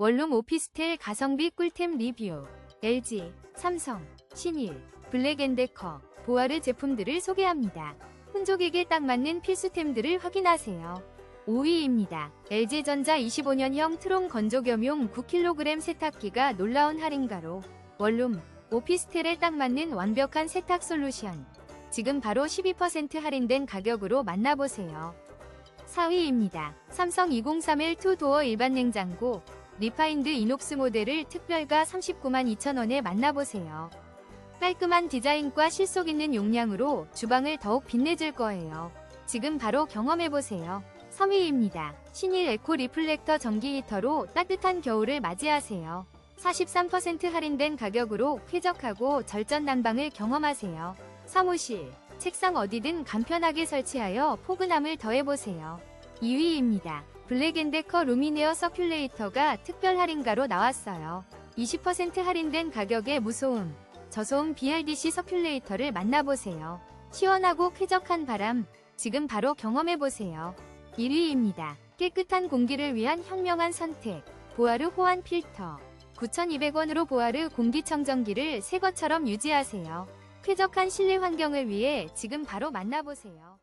원룸 오피스텔 가성비 꿀템 리뷰 LG, 삼성, 신일, 블랙앤데커, 보아르 제품들을 소개합니다. 혼족에게 딱 맞는 필수템들을 확인하세요. 5위입니다. LG전자 25년형 트론 건조겸용 9kg 세탁기가 놀라운 할인가로 원룸, 오피스텔에 딱 맞는 완벽한 세탁 솔루션. 지금 바로 12% 할인된 가격으로 만나보세요. 4위입니다. 삼성 2031 투도어 일반 냉장고 리파인드 이녹스 모델을 특별가 39만 2천원에 만나보세요. 깔끔한 디자인과 실속 있는 용량으로 주방을 더욱 빛내줄 거예요. 지금 바로 경험해보세요. 3위입니다. 신일 에코 리플렉터 전기 히터로 따뜻한 겨울을 맞이하세요. 43% 할인된 가격으로 쾌적하고 절전 난방을 경험하세요. 사무실, 책상 어디든 간편하게 설치하여 포근함을 더해보세요. 2위입니다. 블랙앤데커 루미네어 서큘레이터가 특별 할인가로 나왔어요. 20% 할인된 가격에 무소음, 저소음 BLDC 서큘레이터를 만나보세요. 시원하고 쾌적한 바람, 지금 바로 경험해보세요. 1위입니다. 깨끗한 공기를 위한 현명한 선택, 보아르 호환 필터. 9,200원으로 보아르 공기청정기를 새 것처럼 유지하세요. 쾌적한 실내 환경을 위해 지금 바로 만나보세요.